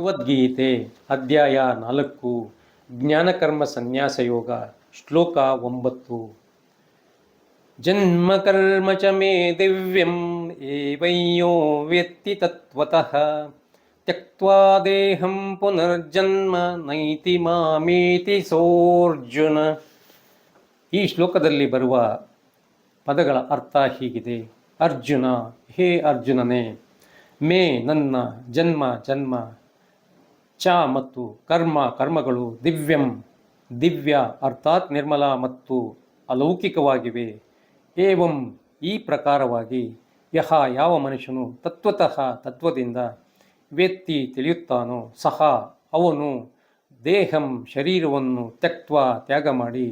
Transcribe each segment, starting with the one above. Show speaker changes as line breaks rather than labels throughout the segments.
ಭಗವದ್ಗೀತೆ ಅಧ್ಯಾಯ ನಾಲ್ಕು, ಜ್ಞಾನಕರ್ಮ ಸನ್ಯಾಸ ಯೋಗ ಶ್ಲೋಕ ಒಂಬತ್ತು. ಜನ್ಮಕರ್ಮ ಚ ಮೇ ದಿವ್ಯಂ ಏವಯ್ಯೋ ವ್ಯಕ್ತಿ ತತ್ವತಃ ತ್ಯಕ್ವಾ ಪುನರ್ಜನ್ಮ ನೈತಿ ಮಾಮೇತಿ ಸೋರ್ಜುನ. ಈ ಶ್ಲೋಕದಲ್ಲಿ ಬರುವ ಪದಗಳ ಅರ್ಥ ಹೀಗಿದೆ. ಅರ್ಜುನ, ಹೇ ಅರ್ಜುನನೇ, ಮೇ ನನ್ನ ಜನ್ಮ ಜನ್ಮ ಚ ಮತ್ತು ಕರ್ಮ ಕರ್ಮಗಳು ದಿವ್ಯಂ. ದಿವ್ಯ ಅರ್ಥಾತ್ ನಿರ್ಮಲ ಮತ್ತು ಅಲೌಕಿಕವಾಗಿವೆ. ಏವಂ ಈ ಪ್ರಕಾರವಾಗಿ ಯಹ ಯಾವ ಮನುಷ್ಯನು ತತ್ವತಃ ತತ್ವದಿಂದ ವ್ಯಕ್ತಿ ತಿಳಿಯುತ್ತಾನೋ ಸಹ ಅವನು ದೇಹಂ ಶರೀರವನ್ನು ತ್ಯಕ್ತ್ವ ತ್ಯಾಗ ಮಾಡಿ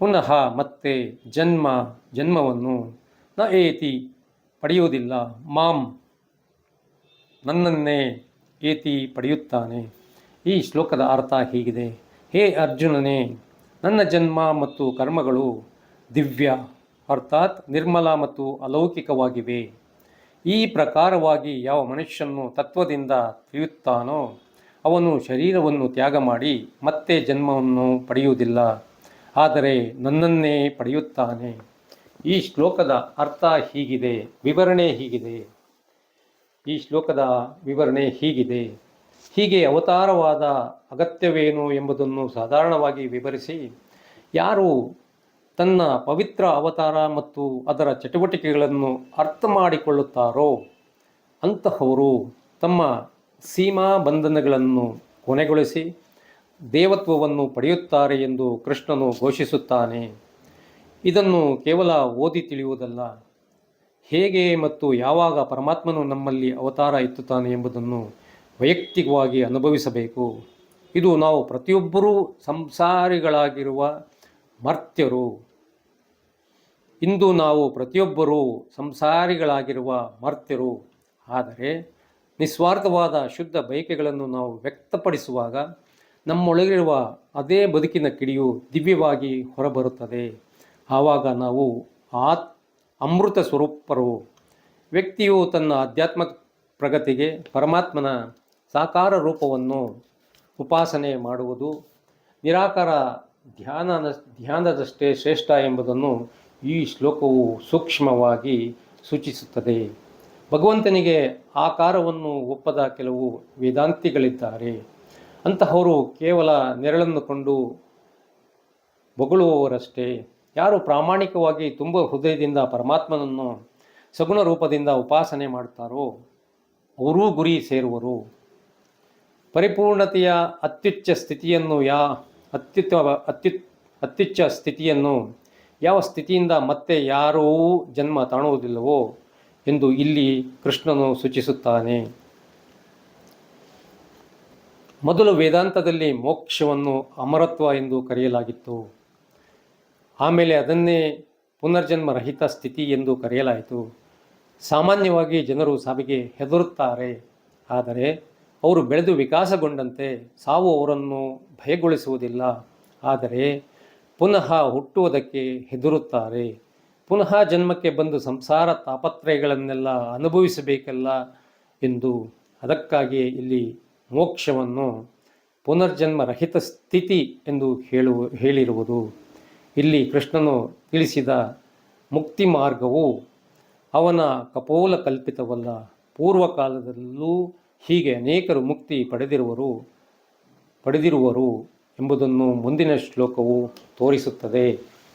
ಪುನಃ ಮತ್ತೆ ಜನ್ಮ ಜನ್ಮವನ್ನು ನ ಏತಿ ಪಡೆಯುವುದಿಲ್ಲ. ಮಾಂ ನನ್ನನ್ನೇ ಏತಿ ಪಡೆಯುತ್ತಾನೆ. ಈ ಶ್ಲೋಕದ ಅರ್ಥ ಹೀಗಿದೆ. ಹೇ ಅರ್ಜುನನೇ, ನನ್ನ ಜನ್ಮ ಮತ್ತು ಕರ್ಮಗಳು ದಿವ್ಯ, ಅರ್ಥಾತ್ ನಿರ್ಮಲ ಮತ್ತು ಅಲೌಕಿಕವಾಗಿವೆ. ಈ ಪ್ರಕಾರವಾಗಿ ಯಾವ ಮನುಷ್ಯನು ತತ್ವದಿಂದ ತಿಳಿಯುತ್ತಾನೋ, ಅವನು ಶರೀರವನ್ನು ತ್ಯಾಗ ಮಾಡಿ ಮತ್ತೆ ಜನ್ಮವನ್ನು ಪಡೆಯುವುದಿಲ್ಲ. ಆದರೆ ನನ್ನನ್ನೇ ಪಡೆಯುತ್ತಾನೆ. ಈ ಶ್ಲೋಕದ ಅರ್ಥ ಹೀಗಿದೆ, ವಿವರಣೆ ಹೀಗಿದೆ. ಈ ಶ್ಲೋಕದ ವಿವರಣೆ ಹೀಗಿದೆ. ಹೀಗೆ ಅವತಾರವಾದ ಅಗತ್ಯವೇನು ಎಂಬುದನ್ನು ಸಾಧಾರಣವಾಗಿ ವಿವರಿಸಿ, ಯಾರು ತನ್ನ ಪವಿತ್ರ ಅವತಾರ ಮತ್ತು ಅದರ ಚಟುವಟಿಕೆಗಳನ್ನು ಅರ್ಥ ಮಾಡಿಕೊಳ್ಳುತ್ತಾರೋ ಅಂತಹವರು ತಮ್ಮ ಸೀಮಾ ಬಂಧನಗಳನ್ನು ಕೊನೆಗೊಳಿಸಿ ದೇವತ್ವವನ್ನು ಪಡೆಯುತ್ತಾರೆ ಎಂದು ಕೃಷ್ಣನು ಘೋಷಿಸುತ್ತಾನೆ. ಇದನ್ನು ಕೇವಲ ಓದಿ ತಿಳಿಯುವುದಲ್ಲ. ಹೇಗೆ ಮತ್ತು ಯಾವಾಗ ಪರಮಾತ್ಮನು ನಮ್ಮಲ್ಲಿ ಅವತಾರ ಎತ್ತುತ್ತಾನೆ ಎಂಬುದನ್ನು ವೈಯಕ್ತಿಕವಾಗಿ ಅನುಭವಿಸಬೇಕು. ಇದು ನಾವು ಪ್ರತಿಯೊಬ್ಬರೂ ಸಂಸಾರಿಗಳಾಗಿರುವ ಮರ್ತ್ಯರು. ಇಂದು ನಾವು ಪ್ರತಿಯೊಬ್ಬರೂ ಸಂಸಾರಿಗಳಾಗಿರುವ ಮರ್ತ್ಯರು. ಆದರೆ ನಿಸ್ವಾರ್ಥವಾದ ಶುದ್ಧ ಬಯಕೆಗಳನ್ನು ನಾವು ವ್ಯಕ್ತಪಡಿಸುವಾಗ ನಮ್ಮೊಳಗಿರುವ ಅದೇ ಬದುಕಿನ ಕಿಡಿಯು ದಿವ್ಯವಾಗಿ ಹೊರಬರುತ್ತದೆ. ಆವಾಗ ನಾವು ಆತ್ ಅಮೃತ ಸ್ವರೂಪರು. ವ್ಯಕ್ತಿಯು ತನ್ನ ಆಧ್ಯಾತ್ಮಿಕ ಪ್ರಗತಿಗೆ ಪರಮಾತ್ಮನ ಸಾಕಾರ ರೂಪವನ್ನು ಉಪಾಸನೆ ಮಾಡುವುದು ನಿರಾಕಾರ ಧ್ಯಾನ ಧ್ಯಾನದಷ್ಟೇ ಶ್ರೇಷ್ಠ ಎಂಬುದನ್ನು ಈ ಶ್ಲೋಕವು ಸೂಕ್ಷ್ಮವಾಗಿ ಸೂಚಿಸುತ್ತದೆ. ಭಗವಂತನಿಗೆ ಆಕಾರವನ್ನು ಒಪ್ಪದ ಕೆಲವು ವೇದಾಂತಿಗಳಿದ್ದಾರೆ. ಅಂತಹವರು ಕೇವಲ ನೆರಳನ್ನು ಕೊಂಡು ಬೊಗಳುವವರಷ್ಟೇ. ಯಾರು ಪ್ರಾಮಾಣಿಕವಾಗಿ ತುಂಬ ಹೃದಯದಿಂದ ಪರಮಾತ್ಮನನ್ನು ಸಗುಣ ರೂಪದಿಂದ ಉಪಾಸನೆ ಮಾಡ್ತಾರೋ ಅವರೂ ಗುರಿ ಸೇರುವರು. ಪರಿಪೂರ್ಣತೆಯ ಅತ್ಯುಚ್ಚ ಸ್ಥಿತಿಯನ್ನು ಯಾ ಅತ್ಯುತ್ತಮ ಅತ್ಯು ಅತ್ಯುಚ್ಚ ಸ್ಥಿತಿಯನ್ನು ಯಾವ ಸ್ಥಿತಿಯಿಂದ ಮತ್ತೆ ಯಾರೂ ಜನ್ಮ ತಾಣುವುದಿಲ್ಲವೋ ಎಂದು ಇಲ್ಲಿ ಕೃಷ್ಣನು ಸೂಚಿಸುತ್ತಾನೆ. ಮೊದಲು ವೇದಾಂತದಲ್ಲಿ ಮೋಕ್ಷವನ್ನು ಅಮರತ್ವ ಎಂದು ಕರೆಯಲಾಗಿತ್ತು. ಆಮೇಲೆ ಅದನ್ನೇ ಪುನರ್ಜನ್ಮ ರಹಿತ ಸ್ಥಿತಿ ಎಂದು ಕರೆಯಲಾಯಿತು. ಸಾಮಾನ್ಯವಾಗಿ ಜನರು ಸಾವಿಗೆ ಹೆದರುತ್ತಾರೆ. ಆದರೆ ಅವರು ಬೆಳೆದು ವಿಕಾಸಗೊಂಡಂತೆ ಸಾವು ಅವರನ್ನು ಭಯಗೊಳಿಸುವುದಿಲ್ಲ. ಆದರೆ ಪುನಃ ಹುಟ್ಟುವುದಕ್ಕೆ ಹೆದರುತ್ತಾರೆ. ಪುನಃ ಜನ್ಮಕ್ಕೆ ಬಂದು ಸಂಸಾರ ತಾಪತ್ರಯಗಳನ್ನೆಲ್ಲ ಅನುಭವಿಸಬೇಕಲ್ಲ ಎಂದು ಅದಕ್ಕಾಗಿ ಇಲ್ಲಿ ಮೋಕ್ಷವನ್ನು ಪುನರ್ಜನ್ಮ ರಹಿತ ಸ್ಥಿತಿ ಎಂದು ಹೇಳುವ ಹೇಳಿರುವುದು. ಇಲ್ಲಿ ಕೃಷ್ಣನು ತಿಳಿಸಿದ ಮುಕ್ತಿ ಮಾರ್ಗವು ಅವನ ಕಪೋಲ ಕಲ್ಪಿತವಲ್ಲ ಪೂರ್ವಕಾಲದಲ್ಲೂ ಹೀಗೆ ಅನೇಕರು ಮುಕ್ತಿ ಪಡೆದಿರುವರು ಪಡೆದಿರುವರು ಎಂಬುದನ್ನು ಮುಂದಿನ ಶ್ಲೋಕವು ತೋರಿಸುತ್ತದೆ.